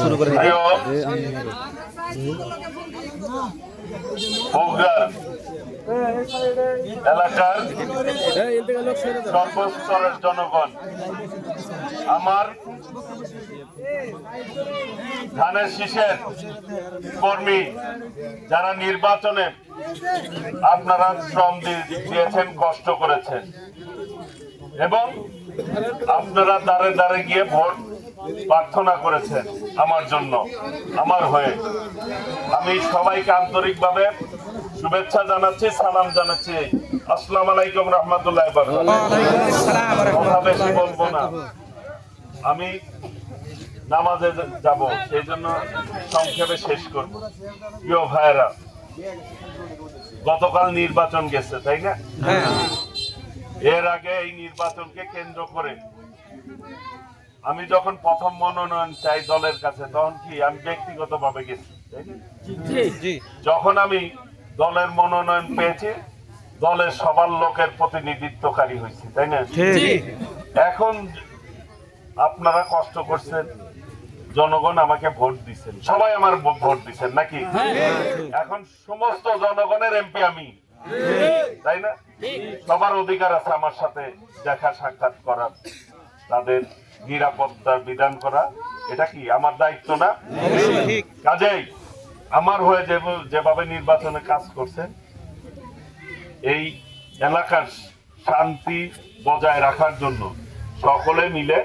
শুরু করে এলাকার সর্বস্তরের জনগণ, আমার ধানের শীষের কর্মী যারা নির্বাচনে আপনারা শ্রম দিয়ে- দিয়েছেন, কষ্ট করেছেন, এবং আপনারা দাঁড়ে দাঁড়ে গিয়ে ভোট প্রার্থনা করেছেন আমার জন্য আমার হয়ে। আমি সবাইকে আন্তরিকভাবে শুভেচ্ছা জানাচ্ছি সালাম জানাচ্ছি। আসসালাম আলাইকুম রহমতুল্লাহ কথা বেশি বলব না। আমি নামাজে যাব সেই জন্য সংক্ষেপে শেষ করব। প্রিয় ভাইয়েরা গতকাল নির্বাচন গেছে তাই না? এর আগে এই নির্বাচনকে কেন্দ্র করে আমি যখন প্রথম মনোনয়ন চাই দলের কাছে তখন কি আমি ব্যক্তিগতভাবে গেছি যখন আমি দলের মনোনয়ন পেয়েছি দলের সবার লোকের প্রতিনিধিত্বকারী হয়েছি তাই না? এখন আপনারা কষ্ট করছেন জনগণ আমাকে ভোট দিচ্ছেন সবাই আমার ভোট দিচ্ছেন নাকি? এখন সমস্ত জনগণের এমপি আমি তাই না? সবার অধিকার আছে আমার সাথে দেখা সাক্ষাৎ করার। তাদের নিরাপত্তার বিধান করা এটা কি আমার দায়িত্ব না? কাজেই আমার হয়ে যেভাবে নির্বাচনে কাজ করছেন এই এলাকার শান্তি বজায় রাখার জন্য সকলে মিলে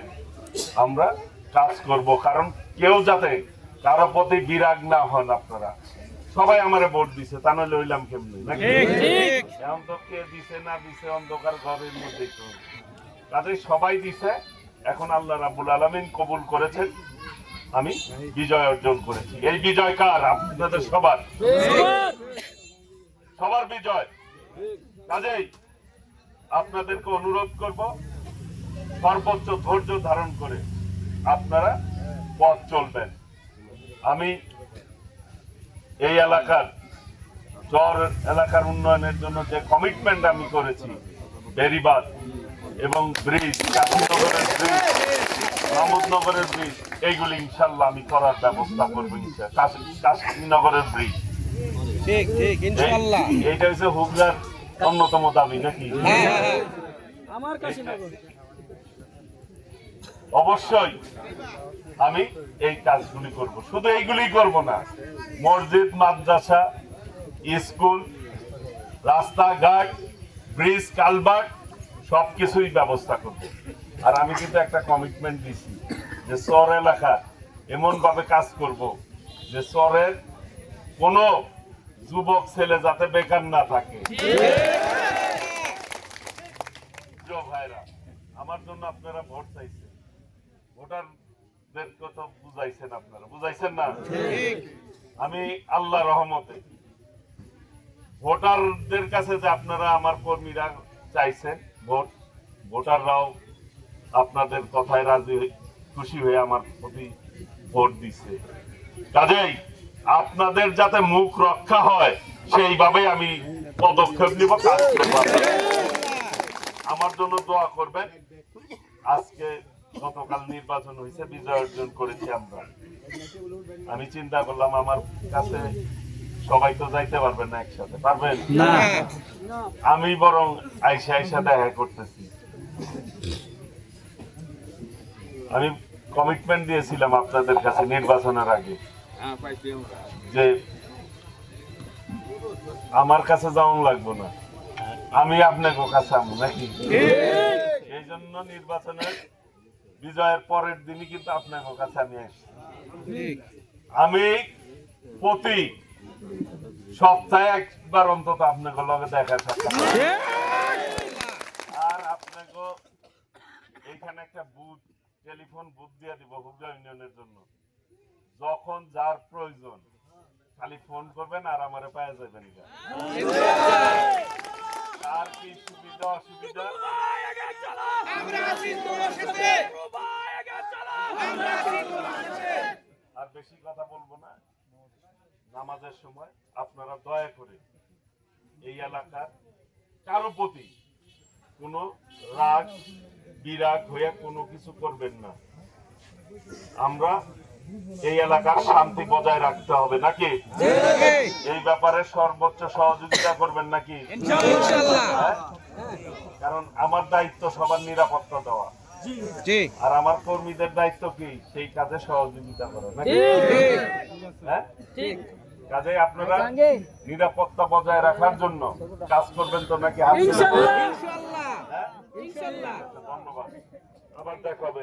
আমরা কাজ করব। কারণ কেউ যাতে কারও প্রতি বিরাগ না হন আপনারা। সবাই আমারে ভোট দিছে তা নইলে হইলাম কেমনি? এখন তো কে দিছে না দিছে অন্ধকার ঘরের মধ্যেই তো। কাজে সবাই দিছে। এখন আল্লাহ রাবুল আলমিন কবুল করেছেন। আমি বিজয় অর্জন করেছি। এই বিজয় কার? আপনাদের সবার। সবার বিজয়। কাজেই আপনাদেরকে অনুরোধ করব, সর্বোচ্চ ধৈর্য ধারণ করে আপনারা পথ চলবেন। আমি এই এলাকার, চর এলাকার উন্নয়নের জন্য যে কমিটমেন্ট আমি করেছি, বেরিবাদ এবং ব্রিজ কাশীনগরের ব্রিজ মাহমুদনগরের ব্রিজ এইগুলি ইনশাল্লাহ আমি করার ব্যবস্থা করব কাশীনগরের ব্রিজ। ঠিক ঠিক এই- এইটা হচ্ছে হুগলার অন্যতম দাবি নাকি? হ্যাঁ হ্যাঁ হ্যাঁ। অবশ্যই আমি এই কাজগুলি করব। শুধু এইগুলি করব না মসজিদ মাদ্রাসা স্কুল রাস্তাঘাট ব্রিজ কালভার্ট সব কিছুই ব্যবস্থা করব আর আমি কিন্তু একটা কমিটমেন্ট দিছি যে চর এলাকা এমন ভাবে কাজ করব যে চরের কোনো যুবক ছেলে যাতে বেকার না থাকে। ভাইরা, আমার জন্য আপনারা ভোট চাইছেন। ভোটারদের কথা বুঝাইছেন আপনারা। বুঝাইছেন না? আমি আল্লাহ রহমতে ভোটারদের কাছে যে আপনারা আমার কর্মীরা চাইছেন ভোট, ভোটাররাও আপনাদের কথায় রাজি খুশি হয়ে আমার প্রতি ভোট দিছে কাজেই আপনাদের যাতে মুখ রক্ষা হয় সেইভাবে আমি পদক্ষেপ নিব আমার জন্য দোয়া করবেন। আজকে গতকাল নির্বাচন হয়েছে, বিজয় অর্জন করেছি আমরা। আমি চিন্তা করলাম, আমার কাছে সবাই তো যাইতে পারবেন না একসাথে পারবেন? না। আমি বরং আইসা আইসা দেখা করতেছি। আমি কমিটমেন্ট দিয়েছিলাম আপনাদের কাছে নির্বাচনের আগে। যে আমার কাছে যাওয়ান লাগবো না। আমি আপনাকে কাছে আমু নাকি? এই জন্য নির্বাচনের বিজয়ের পরের দিনই কিন্তু আপনাকে কাছে আমি আসছি। আমি প্রতি সপ্তাহে একবার অন্তত আপনাকে লগে দেখা আর আপনাকে এখানে একটা বুথ টেলিফোন বুথ দিয়ে দিব হুগলা ইউনিয়নের জন্য। যখন যার প্রয়োজন খালি ফোন করবেন আর আমারে পায়ে যাবেন গা। আর কি সুবিধা অসুবিধা আর বেশি কথা বলব না নামাজের সময় আপনারা দয়া করে এই এলাকার কারও প্রতি কোনো রাগ বিরাগ হয়ে কোনো কিছু করবেন না। আমরা এই এলাকার শান্তি বজায় রাখতে হবে নাকি? এই ব্যাপারে সর্বোচ্চ সহযোগিতা করবেন নাকি? হ্যাঁ? কারণ আমার দায়িত্ব সবার নিরাপত্তা দেওয়া। আর আমার কর্মীদের দায়িত্ব কি? সেই কাজে সহযোগিতা করা নাকি? হ্যাঁ? কাজে আপনারা নিরাপত্তা বজায় রাখার জন্য কাজ করবেন তো নাকি হ্যাঁ? ধন্যবাদ। আবার দেখা হবে।